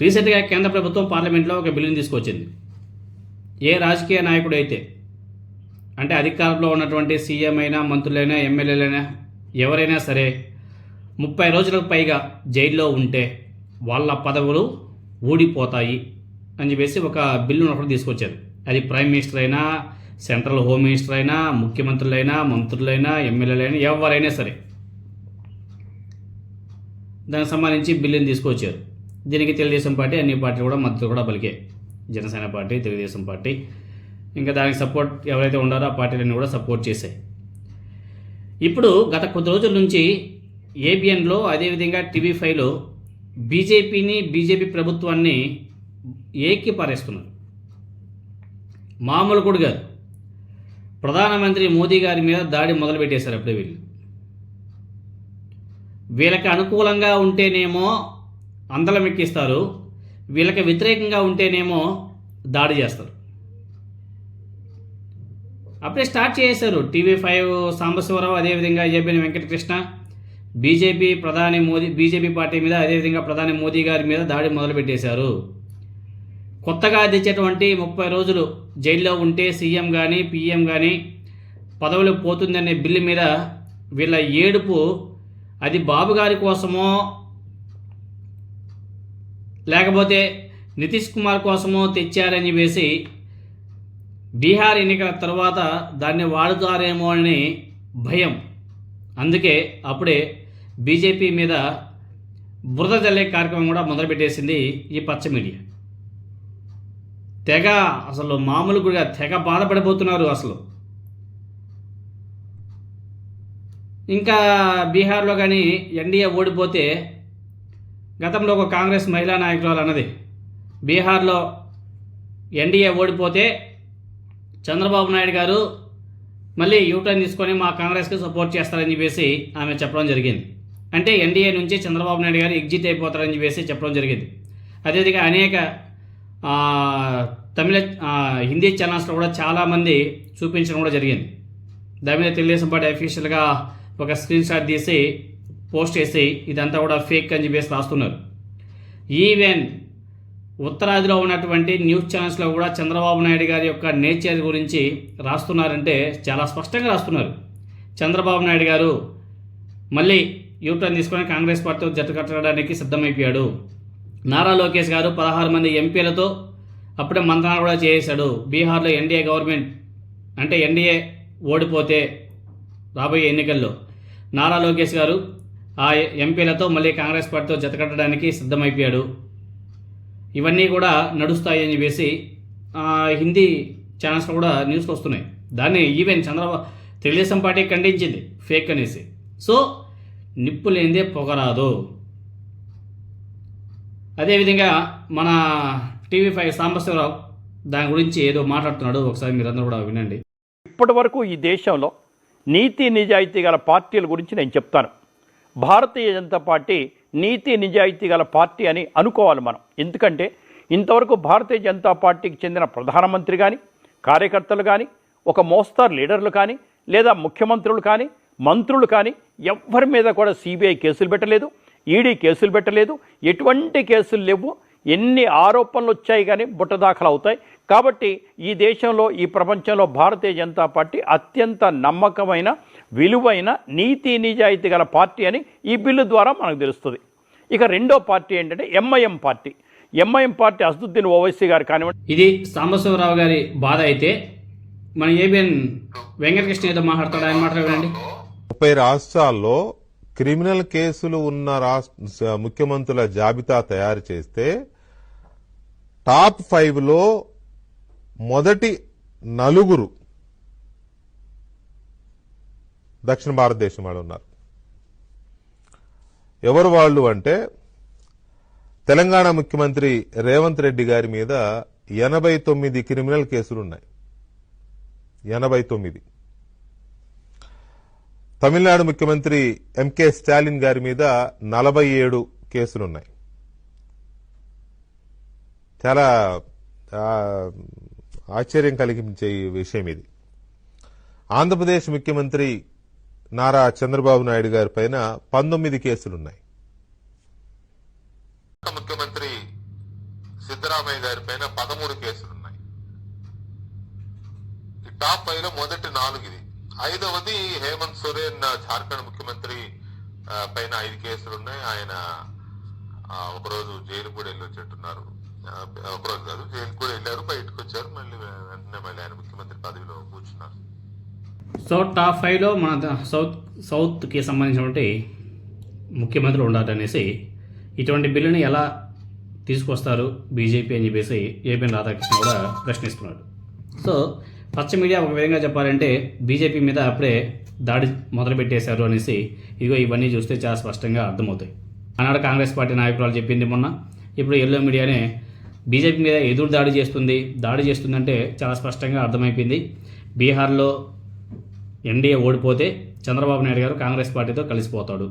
రీసెంట్గా కేంద్ర ప్రభుత్వం పార్లమెంట్లో ఒక బిల్లుని తీసుకొచ్చింది. ఏ రాజకీయ నాయకుడు అయితే అంటే అధికారంలో ఉన్నటువంటి సీఎం అయినా మంత్రులైనా ఎమ్మెల్యేలైనా ఎవరైనా సరే ముప్పై రోజులకు పైగా జైల్లో ఉంటే వాళ్ళ పదవులు ఊడిపోతాయి అని చెప్పేసి ఒక బిల్లును ఉన్నప్పుడు తీసుకొచ్చారు. అది ప్రైమ్ మినిస్టర్ అయినా సెంట్రల్ హోమ్ మినిస్టర్ అయినా ముఖ్యమంత్రులైనా మంత్రులైనా ఎమ్మెల్యేలైనా ఎవరైనా సరే దానికి సంబంధించి బిల్లుని తీసుకొచ్చారు. దీనికి తెలుగుదేశం పార్టీ అన్ని పార్టీలు కూడా మద్దతు కూడా పలికే. Janasena party Telugu Desam party. ఇంకా దానికి సపోర్ట్ ఎవరైతే ఉండారో ఆ పార్టీలన్నీ కూడా సపోర్ట్ చేశాయి. ఇప్పుడు గత కొద్ది రోజుల నుంచి ఏబిఎన్లో అదేవిధంగా టీవీ ఫైవ్లో బీజేపీని బీజేపీ ప్రభుత్వాన్ని ఏకి పారేస్తున్నారు మామూలు కూడా కాదు ప్రధానమంత్రి మోదీ గారి మీద దాడి మొదలుపెట్టేశారు అప్పుడే వీళ్ళు. వీళ్ళకి అనుకూలంగా ఉంటేనేమో అందలం ఎక్కిస్తారు వీళ్ళకి వ్యతిరేకంగా ఉంటేనేమో దాడి చేస్తారు. అప్పుడే స్టార్ట్ చేశారు టీవీ ఫైవ్ సాంబశివరావు అదేవిధంగా ఏబిఎన్ వెంకటకృష్ణ బీజేపీ ప్రధాని మోదీ బీజేపీ పార్టీ మీద అదేవిధంగా ప్రధాని మోదీ గారి మీద దాడి మొదలుపెట్టేశారు. కొత్తగా తెచ్చేటువంటి ముప్పై రోజులు జైల్లో ఉంటే సీఎం కానీ పీఎం కానీ పదవులు పోతుందనే బిల్లు మీద వీళ్ళ ఏడుపు అది బాబు గారి కోసమో లేకపోతే నితీష్ కుమార్ కోసమో తెచ్చారని వేసి బీహార్ ఎన్నికల తర్వాత దాన్ని వాడుతారేమో అని భయం. అందుకే అప్పుడే బీజేపీ మీద బురద జల్లే కార్యక్రమం కూడా మొదలుపెట్టేసింది ఈ పచ్చ మీడియా. తెగ అసలు మామూలు కూడా తెగ బాధపడిపోతున్నారు అసలు. ఇంకా బీహార్లో కానీ ఎన్డీఏ ఓడిపోతే గతంలో ఒక కాంగ్రెస్ మహిళా నాయకురాలు అన్నది బీహార్లో ఎన్డీఏ ఓడిపోతే చంద్రబాబు నాయుడు గారు మళ్ళీ యూటర్న్ తీసుకొని మా కాంగ్రెస్కి సపోర్ట్ చేస్తారని చెప్పేసి ఆమె చెప్పడం జరిగింది. అంటే ఎన్డీఏ నుంచి చంద్రబాబు నాయుడు గారు ఎగ్జిట్ అయిపోతారని చెప్పేసి చెప్పడం జరిగింది. అదేవిధంగా అనేక తమిళ హిందీ ఛానల్స్లో కూడా చాలామంది చూపించడం కూడా జరిగింది. దాని మీద తెలుగుదేశం పార్టీ అఫీషియల్గా ఒక స్క్రీన్ షాట్ తీసి పోస్ట్ చేసి ఇదంతా కూడా ఫేక్ అని చెప్పేసి రాస్తున్నారు. ఈవెన్ ఉత్తరాదిలో ఉన్నటువంటి న్యూస్ ఛానల్స్లో కూడా చంద్రబాబు నాయుడు గారి యొక్క నేచర్ గురించి రాస్తున్నారంటే చాలా స్పష్టంగా రాస్తున్నారు. చంద్రబాబు నాయుడు గారు మళ్ళీ యూటర్న్ తీసుకొని కాంగ్రెస్ పార్టీతో జట్టు కట్టడానికి సిద్ధమైపోయాడు. నారా లోకేష్ గారు పదహారు మంది ఎంపీలతో అప్పుడే మంత్రాలు కూడా చేశాడు. బీహార్లో ఎన్డీఏ గవర్నమెంట్ అంటే ఎన్డీఏ ఓడిపోతే రాబోయే ఎన్నికల్లో నారా లోకేష్ గారు ఆ ఎంపీలతో మళ్ళీ కాంగ్రెస్ పార్టీతో జతకట్టడానికి సిద్ధమైపోయాడు. ఇవన్నీ కూడా నడుస్తాయి అని చెప్పేసి హిందీ ఛానల్స్లో కూడా న్యూస్లు వస్తున్నాయి. దాన్ని ఈవెన్ చంద్రబాబు తెలుగుదేశం పార్టీ ఖండించింది ఫేక్ అనేసి. సో నిప్పు లేనిదే పొగరాదు. అదేవిధంగా మన టీవీ ఫైవ్ సాంబశివరావు దాని గురించి ఏదో మాట్లాడుతున్నాడు ఒకసారి మీరందరూ కూడా వినండి. ఇప్పటి వరకు ఈ దేశంలో నీతి నిజాయితీ గల పార్టీల గురించి నేను చెప్తాను. భారతీయ జనతా పార్టీ నీతి నిజాయితీ గల పార్టీ అని అనుకోవాలి మనం. ఎందుకంటే ఇంతవరకు భారతీయ జనతా పార్టీకి చెందిన ప్రధానమంత్రి కానీ కార్యకర్తలు కానీ ఒక మోస్తారు లీడర్లు కానీ లేదా ముఖ్యమంత్రులు కానీ మంత్రులు కానీ ఎవ్వరి మీద కూడా సిబిఐ కేసులు పెట్టలేదు ఈడీ కేసులు పెట్టలేదు ఎటువంటి కేసులు లేవు ఎన్ని ఆరోపణలు వచ్చాయి కానీ బుట్ట దాఖలు అవుతాయి. కాబట్టి ఈ దేశంలో ఈ ప్రపంచంలో భారతీయ జనతా పార్టీ అత్యంత నమ్మకమైన విలువైన నీతి నిజాయితీ గల పార్టీ అని ఈ బిల్లు ద్వారా మనకు తెలుస్తుంది. ఇక రెండో పార్టీ ఏంటంటే MIM party. MIM party Asaduddin Owaisi garu కానివ్వండి. ఇది సాంబశివరావు గారి బాధ అయితే మన ఏబిఎన్ వెంకటకృష్ణ ఏదో మాట్లాడతాడు ఆయన మాట్లాడ వినండి ముప్పై రాష్ట్రాల్లో క్రిమినల్ కేసులు ఉన్న రాష్ట్ర ముఖ్యమంత్రుల జాబితా తయారు చేస్తే టాప్ ఫైవ్లో మొదటి నలుగురు దక్షిణ భారతదేశం వాళ్ళు ఉన్నారు. ఎవరు వాళ్ళు అంటే తెలంగాణ ముఖ్యమంత్రి రేవంత్ రెడ్డి గారి మీద ఎనభై తొమ్మిది క్రిమినల్ కేసులు ఉన్నాయి. ఎనభై తొమ్మిది. తమిళనాడు ముఖ్యమంత్రి ఎంకే స్టాలిన్ గారి మీద నలభై ఏడు కేసులున్నాయి చాలా ఆశ్చర్యం కలిగించే ఈ విషయం ఇది. ఆంధ్రప్రదేశ్ ముఖ్యమంత్రి నారా చంద్రబాబు నాయుడు గారి పైన పంతొమ్మిది కేసులున్నాయి. ముఖ్యమంత్రి సిద్దరామయ్య గారి పైన పదమూడు కేసులు ఉన్నాయి టాప్ ఫైవ్లో మొదటి నాలుగు ఇది ఐదవది హేమంత్ సోరెన్ జార్ఖండ్ ముఖ్యమంత్రి పైన ఐదు కేసులు ఉన్నాయి ఆయన ఒకరోజు జైలు కూడా వెళ్ళి వచ్చేట్టున్నారు ఒకరోజు కాదు జైలు కూడా వెళ్ళారు బయటకు వచ్చారు మళ్ళీ వెంటనే మళ్ళీ ఆయన ముఖ్యమంత్రి పదవిలో కూర్చున్నారు. సో టాప్ ఫైవ్లో మన సౌత్ సౌత్కి సంబంధించినటువంటి ముఖ్యమంత్రులు ఉండాలనేసి ఇటువంటి బిల్లుని ఎలా తీసుకొస్తారు బీజేపీ అని చెప్పేసి ఏపీ రాధాకృష్ణ కూడా ప్రశ్నిస్తున్నాడు. సో పచ్చ మీడియా ఒక విధంగా చెప్పాలంటే బీజేపీ మీద అప్పుడే దాడి మొదలుపెట్టేశారు అనేసి ఇదిగో ఇవన్నీ చూస్తే చాలా స్పష్టంగా అర్థమవుతాయి. ఆనాడు కాంగ్రెస్ పార్టీ నాయకురాలు చెప్పింది మొన్న. ఇప్పుడు ఎల్లో మీడియానే బీజేపీ మీద ఎదురు దాడి చేస్తుంది. దాడి చేస్తుందంటే చాలా స్పష్టంగా అర్థమైపోయింది. బీహార్లో ఎన్డీఏ ఓడిపోతే చంద్రబాబు నాయుడు గారు కాంగ్రెస్ పార్టీతో కలిసిపోతాడు.